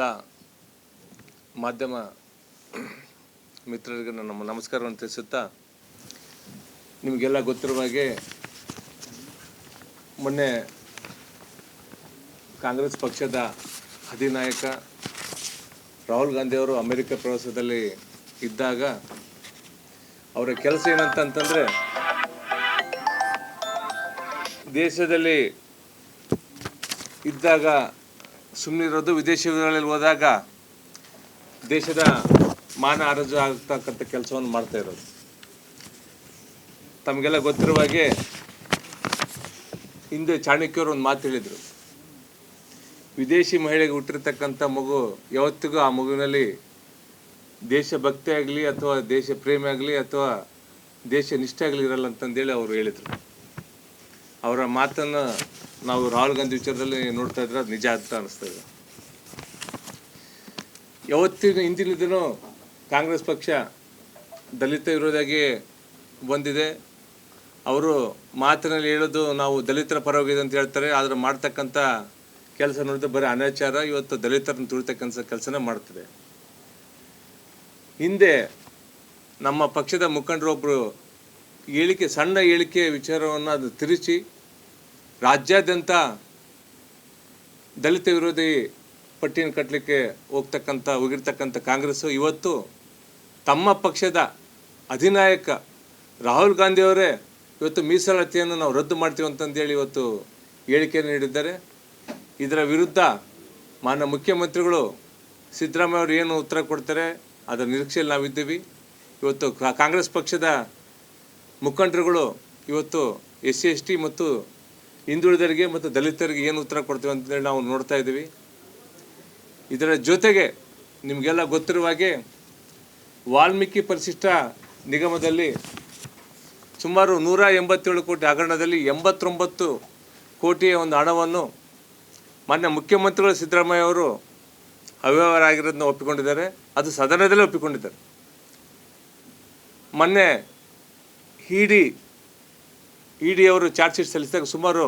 ಎಲ್ಲ ಮಾಧ್ಯಮ ಮಿತ್ರರಿಗೆ ನಮ್ಮ ನಮಸ್ಕಾರವನ್ನು ತಿಳಿಸುತ್ತಾ, ನಿಮಗೆಲ್ಲ ಗೊತ್ತಿರುವ ಹಾಗೆ ಮೊನ್ನೆ ಕಾಂಗ್ರೆಸ್ ಪಕ್ಷದ ಅಧಿನಾಯಕ ರಾಹುಲ್ ಗಾಂಧಿಯವರು ಅಮೆರಿಕ ಪ್ರವಾಸದಲ್ಲಿ ಇದ್ದಾಗ ಅವರ ಕೆಲಸ ಏನಂತಂತಂದರೆ, ದೇಶದಲ್ಲಿ ಇದ್ದಾಗ ಸುಮ್ಮನಿರೋದು ವಿದೇಶಗಳಲ್ಲಿ ಹೋದಾಗ ದೇಶದ ಮಾನ ಆರೋಗ್ಯ ಆಗ್ತಕ್ಕಂಥ ಕೆಲಸವನ್ನು ಮಾಡ್ತಾ ಇರೋದು. ತಮಗೆಲ್ಲ ಗೊತ್ತಿರುವ ಹಾಗೆ ಹಿಂದೆ ಚಾಣಕ್ಯರು ಒಂದು ಮಾತು ಹೇಳಿದರು. ವಿದೇಶಿ ಮಹಿಳೆಗೆ ಹುಟ್ಟಿರ್ತಕ್ಕಂಥ ಮಗು ಯಾವತ್ತಿಗೂ ಆ ಮಗುವಿನಲ್ಲಿ ದೇಶಭಕ್ತಿ ಆಗಲಿ ಅಥವಾ ದೇಶ ಪ್ರೇಮ ಆಗಲಿ ಅಥವಾ ದೇಶ ನಿಷ್ಠೆ ಆಗಲಿ ಇರಲ್ಲ ಅಂತಂದೇಳಿ ಅವರು ಹೇಳಿದರು. ಅವರ ಮಾತನ್ನು ನಾವು ರಾಹುಲ್ ಗಾಂಧಿ ವಿಚಾರದಲ್ಲಿ ನೋಡ್ತಾ ಇದ್ರೆ ಅದು ನಿಜ ಅಂತ ಅನಿಸ್ತಾ ಇದೆ. ಯಾವತ್ತಿನ ದಿನ ಕಾಂಗ್ರೆಸ್ ಪಕ್ಷ ದಲಿತ ವಿರೋಧಿಯಾಗಿ ಬಂದಿದೆ. ಅವರು ಮಾತಿನಲ್ಲಿ ಹೇಳೋದು ನಾವು ದಲಿತರ ಪರವಾಗಿದೆ ಅಂತ ಹೇಳ್ತಾರೆ. ಆದರೆ ಮಾಡ್ತಕ್ಕಂಥ ಕೆಲಸ ನೋಡಿದ್ರೆ ಬರೀ ಅನಾಚಾರ, ಇವತ್ತು ದಲಿತರನ್ನು ತುಳಿತಕ್ಕಂಥ ಕೆಲಸನೇ ಮಾಡ್ತದೆ. ಹಿಂದೆ ನಮ್ಮ ಪಕ್ಷದ ಮುಖಂಡರೊಬ್ಬರು ಹೇಳಿಕೆ, ಸಣ್ಣ ಹೇಳಿಕೆ ವಿಚಾರವನ್ನು ಅದು ತಿರುಚಿ ರಾಜ್ಯಾದ್ಯಂತ ದಲಿತ ವಿರೋಧಿ ಪಟ್ಟಿಯನ್ನು ಕಟ್ಟಲಿಕ್ಕೆ ಹೋಗ್ತಕ್ಕಂಥ, ಹೋಗಿರ್ತಕ್ಕಂಥ ಕಾಂಗ್ರೆಸ್ಸು ಇವತ್ತು ತಮ್ಮ ಪಕ್ಷದ ಅಧಿನಾಯಕ ರಾಹುಲ್ ಗಾಂಧಿಯವರೇ ಇವತ್ತು ಮೀಸಲಾತಿಯನ್ನು ನಾವು ರದ್ದು ಮಾಡ್ತೀವಿ ಅಂತಂದೇಳಿ ಇವತ್ತು ಹೇಳಿಕೆಯನ್ನು ನೀಡಿದ್ದಾರೆ. ಇದರ ವಿರುದ್ಧ ಮಾನ್ಯ ಮುಖ್ಯಮಂತ್ರಿಗಳು ಸಿದ್ದರಾಮಯ್ಯ ಅವರು ಏನು ಉತ್ತರ ಕೊಡ್ತಾರೆ ಅದರ ನಿರೀಕ್ಷೆಯಲ್ಲಿ ನಾವಿದ್ದೀವಿ. ಇವತ್ತು ಕಾಂಗ್ರೆಸ್ ಪಕ್ಷದ ಮುಖಂಡರುಗಳು ಇವತ್ತು ಎಸ್ ಸಿ ಎಸ್ ಟಿ ಮತ್ತು ಹಿಂದುಳಿದರಿಗೆ ಮತ್ತು ದಲಿತರಿಗೆ ಏನು ಉತ್ತರ ಕೊಡ್ತೀವಿ ಅಂತೇಳಿ ನಾವು ನೋಡ್ತಾ ಇದ್ದೀವಿ. ಇದರ ಜೊತೆಗೆ ನಿಮಗೆಲ್ಲ ಗೊತ್ತಿರುವ ಹಾಗೆ ವಾಲ್ಮೀಕಿ ಪರಿಶಿಷ್ಟ ನಿಗಮದಲ್ಲಿ ಸುಮಾರು ನೂರ ಎಂಬತ್ತೇಳು ಕೋಟಿ ಹಗರಣದಲ್ಲಿ ಎಂಬತ್ತೊಂಬತ್ತು ಕೋಟಿಯ ಒಂದು ಹಣವನ್ನು ಮಾನ್ಯ ಮುಖ್ಯಮಂತ್ರಿಗಳು ಸಿದ್ದರಾಮಯ್ಯ ಅವರು ಅವ್ಯವಹಾರ ಆಗಿರೋದನ್ನ ಒಪ್ಪಿಕೊಂಡಿದ್ದಾರೆ. ಅದು ಸದನದಲ್ಲೇ ಒಪ್ಪಿಕೊಂಡಿದ್ದಾರೆ. ಮೊನ್ನೆ ಇಡಿ ಇಡಿ ಅವರು ಚಾರ್ಜ್ ಶೀಟ್ ಸಲ್ಲಿಸಿದಾಗ ಸುಮಾರು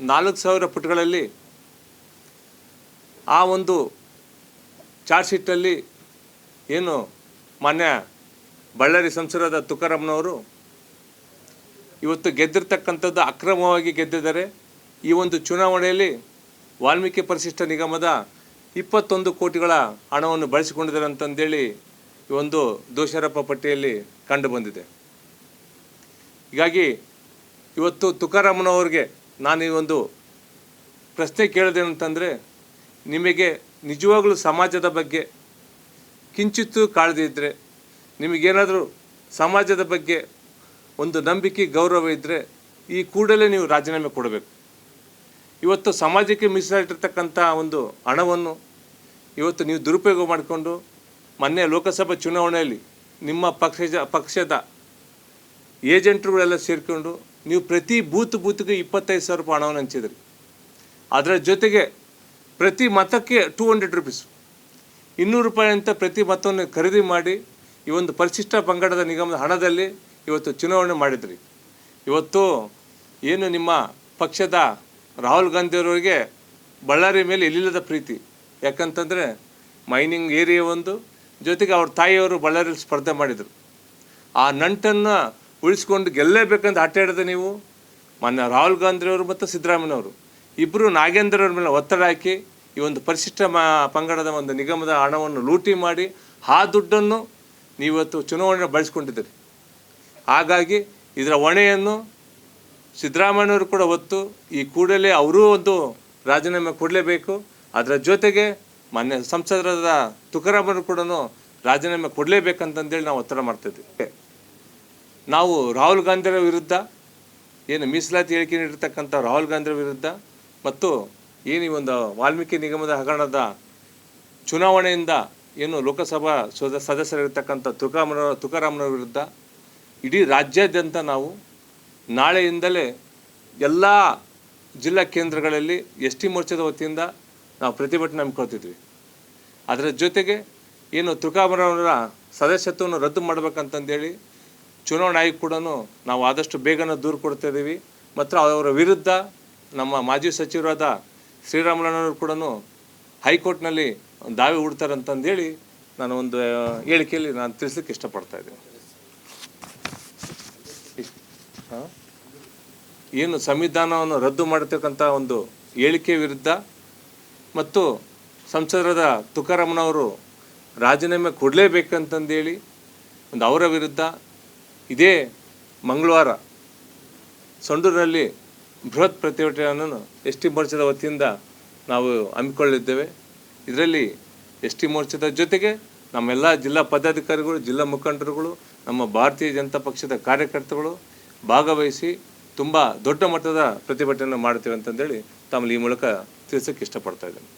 ನಾಲ್ಕು ಸಾವಿರ ಪುಟಗಳಲ್ಲಿ ಆ ಒಂದು ಚಾರ್ಜ್ ಶೀಟಲ್ಲಿ ಏನು ಮಾನ್ಯ ಬಳ್ಳಾರಿ ಸಂಸದರಾದ ತುಕಾರಾಮ್ನವರು ಇವತ್ತು ಗೆದ್ದಿರ್ತಕ್ಕಂಥದ್ದು ಅಕ್ರಮವಾಗಿ ಗೆದ್ದಿದ್ದಾರೆ. ಈ ಒಂದು ಚುನಾವಣೆಯಲ್ಲಿ ವಾಲ್ಮೀಕಿ ಪರಿಶಿಷ್ಟ ನಿಗಮದ ಇಪ್ಪತ್ತೊಂದು ಕೋಟಿಗಳ ಹಣವನ್ನು ಬಳಸಿಕೊಂಡಿದ್ದಾರೆ ಅಂತಂದೇಳಿ ಈ ಒಂದು ದೋಷಾರೋಪ ಪಟ್ಟಿಯಲ್ಲಿ ಕಂಡುಬಂದಿದೆ ಹೀಗಾಗಿ ಇವತ್ತು ತುಕಾರಾಮನವ್ರಿಗೆ ನಾನು ಈ ಒಂದು ಪ್ರಶ್ನೆ ಕೇಳಿದೆನಂತಂದರೆ, ನಿಮಗೆ ನಿಜವಾಗಲೂ ಸಮಾಜದ ಬಗ್ಗೆ ಕಿಂಚಿತ್ತೂ ಕಾಳಜಿ ಇದ್ದರೆ ನಿಮಗೇನಾದರೂ ಸಮಾಜದ ಬಗ್ಗೆ ಒಂದು ನಂಬಿಕೆ, ಗೌರವ ಇದ್ದರೆ ಈ ಕೂಡಲೇ ನೀವು ರಾಜೀನಾಮೆ ಕೊಡಬೇಕು. ಇವತ್ತು ಸಮಾಜಕ್ಕೆ ಮೀಸಲಾಗಿರ್ತಕ್ಕಂಥ ಒಂದು ಹಣವನ್ನು ಇವತ್ತು ನೀವು ದುರುಪಯೋಗ ಮಾಡಿಕೊಂಡು ಮೊನ್ನೆ ಲೋಕಸಭಾ ಚುನಾವಣೆಯಲ್ಲಿ ನಿಮ್ಮ ಪಕ್ಷದ ಪಕ್ಷದ ಏಜೆಂಟ್ರುಗಳೆಲ್ಲ ಸೇರಿಕೊಂಡು ನೀವು ಪ್ರತಿ ಬೂತ್ ಬೂತ್ಗೆ ಇಪ್ಪತ್ತೈದು ಸಾವಿರ ರೂಪಾಯಿ ಹಣವನ್ನು ಹಂಚಿದ್ರಿ. ಅದರ ಜೊತೆಗೆ ಪ್ರತಿ ಮತಕ್ಕೆ ಟೂ ಹಂಡ್ರೆಡ್ ರುಪೀಸ್ ಇನ್ನೂರು ರೂಪಾಯಿ ಅಂತ ಪ್ರತಿ ಮತವನ್ನು ಖರೀದಿ ಮಾಡಿ ಈ ಒಂದು ಪರಿಶಿಷ್ಟ ಪಂಗಡದ ನಿಗಮದ ಹಣದಲ್ಲಿ ಇವತ್ತು ಚುನಾವಣೆ ಮಾಡಿದ್ರಿ. ಇವತ್ತು ಏನು ನಿಮ್ಮ ಪಕ್ಷದ ರಾಹುಲ್ ಗಾಂಧಿಯವರಿಗೆ ಬಳ್ಳಾರಿ ಮೇಲೆ ಎಲ್ಲಿಲ್ಲದ ಪ್ರೀತಿ. ಯಾಕಂತಂದರೆ ಮೈನಿಂಗ್ ಏರಿಯಾ ಒಂದು, ಜೊತೆಗೆ ಅವ್ರ ತಾಯಿಯವರು ಬಳ್ಳಾರಿಯಲ್ಲಿ ಸ್ಪರ್ಧೆ ಮಾಡಿದರು. ಆ ನಂಟನ್ನು ಉಳಿಸ್ಕೊಂಡು ಗೆಲ್ಲೇಬೇಕಂತ ಆಟ ಆಡಿದೆ ನೀವು ಮೊನ್ನೆ ರಾಹುಲ್ ಗಾಂಧಿಯವರು ಮತ್ತು ಸಿದ್ದರಾಮಯ್ಯವರು ಇಬ್ಬರು ನಾಗೇಂದ್ರವ್ರ ಮೇಲೆ ಒತ್ತಡ ಹಾಕಿ ಈ ಒಂದು ಪರಿಶಿಷ್ಟ ಮ, ಪಂಗಡದ ಒಂದು ನಿಗಮದ ಹಣವನ್ನು ಲೂಟಿ ಮಾಡಿ ಆ ದುಡ್ಡನ್ನು ನೀವತ್ತು ಚುನಾವಣೆ ಬಳಸ್ಕೊಂಡಿದ್ದೀರಿ. ಹಾಗಾಗಿ ಇದರ ಹೊಣೆಯನ್ನು ಸಿದ್ದರಾಮಯ್ಯವರು ಕೂಡ ಹೊತ್ತು ಈ ಕೂಡಲೇ ಅವರೂ ಒಂದು ರಾಜೀನಾಮೆ ಕೊಡಲೇಬೇಕು. ಅದರ ಜೊತೆಗೆ ಮೊನ್ನೆ ಸಂಸದರಾದ ತುಕಾರಾಮರು ಕೂಡ ರಾಜೀನಾಮೆ ಕೊಡಲೇಬೇಕಂತಂದೇಳಿ ನಾವು ಒತ್ತಡ ಮಾಡ್ತಾಯಿದ್ವಿ ನಾವು ರಾಹುಲ್ ಗಾಂಧಿಯವರ ವಿರುದ್ಧ, ಏನು ಮೀಸಲಾತಿ ಹೇಳಿಕೆ ನೀಡಿರ್ತಕ್ಕಂಥ ರಾಹುಲ್ ಗಾಂಧಿಯವರ ವಿರುದ್ಧ ಮತ್ತು ಏನು ಈ ಒಂದು ವಾಲ್ಮೀಕಿ ನಿಗಮದ ಹಗರಣದ ಚುನಾವಣೆಯಿಂದ ಏನು ಲೋಕಸಭಾ ಸದ, ಸದಸ್ಯರಿರ್ತಕ್ಕಂಥ ತುಕಾಮರ ತುಕಾರಾಮನ ವಿರುದ್ಧ ಇಡೀ ರಾಜ್ಯಾದ್ಯಂತ ನಾವು ನಾಳೆಯಿಂದಲೇ ಎಲ್ಲ ಜಿಲ್ಲಾ ಕೇಂದ್ರಗಳಲ್ಲಿ ಎಸ್ ಟಿ ಮೋರ್ಚಾದ ವತಿಯಿಂದ ನಾವು ಪ್ರತಿಭಟನೆ ಹಮ್ಮಿಕೊಳ್ತಿದ್ವಿ. ಅದರ ಜೊತೆಗೆ ಏನು ತುಕಾಮರವರ ಸದಸ್ಯತ್ವವನ್ನು ರದ್ದು ಮಾಡಬೇಕಂತಂದೇಳಿ ಚುನಾವಣಾ ಆಯೋಗ ಕೂಡ ನಾವು ಆದಷ್ಟು ಬೇಗನೆ ದೂರು ಕೊಡ್ತಾ ಇದ್ದೀವಿ ಮತ್ತು ಅವರ ವಿರುದ್ಧ ನಮ್ಮ ಮಾಜಿ ಸಚಿವರಾದ ಶ್ರೀರಾಮುಲುನವರು ಕೂಡ ಹೈಕೋರ್ಟ್ನಲ್ಲಿ ದಾವೆ ಹೂಡ್ತಾರೆ ಅಂತಂದೇಳಿ ನಾನು ಒಂದು ಹೇಳಿಕೆಯಲ್ಲಿ ನಾನು ತಿಳಿಸ್ಲಿಕ್ಕೆ ಇಷ್ಟಪಡ್ತಾ ಇದ್ದೀನಿ? ಏನು ಸಂವಿಧಾನವನ್ನು ರದ್ದು ಮಾಡತಕ್ಕಂಥ ಒಂದು ಹೇಳಿಕೆ ವಿರುದ್ಧ ಮತ್ತು ಸಂಸದರಾದ ತುಕಾರಾಮನವರು ರಾಜೀನಾಮೆ ಕೊಡಲೇಬೇಕಂತಂದೇಳಿ ಒಂದು ಅವರ ವಿರುದ್ಧ ಇದೇ ಮಂಗಳವಾರ ಸಂಡೂರಿನಲ್ಲಿ ಬೃಹತ್ ಪ್ರತಿಭಟನೆಯನ್ನು ಎಸ್ ಟಿ ಮೋರ್ಚಾದ ವತಿಯಿಂದ ನಾವು ಹಮ್ಮಿಕೊಳ್ಳಿದ್ದೇವೆ ಇದರಲ್ಲಿ ಎಸ್ ಟಿ ಮೋರ್ಚಾದ ಜೊತೆಗೆ ನಮ್ಮೆಲ್ಲ ಜಿಲ್ಲಾ ಪದಾಧಿಕಾರಿಗಳು, ಜಿಲ್ಲಾ ಮುಖಂಡರುಗಳು, ನಮ್ಮ ಭಾರತೀಯ ಜನತಾ ಪಕ್ಷದ ಕಾರ್ಯಕರ್ತರುಗಳು ಭಾಗವಹಿಸಿ ತುಂಬ ದೊಡ್ಡ ಮಟ್ಟದ ಪ್ರತಿಭಟನೆ ಮಾಡ್ತೇವೆ ಅಂತಂದೇಳಿ ತಮ್ಮಲ್ಲಿ ಈ ಮೂಲಕ ತಿಳಿಸೋಕ್ಕೆ ಇಷ್ಟಪಡ್ತಾ ಇದ್ದೇನೆ.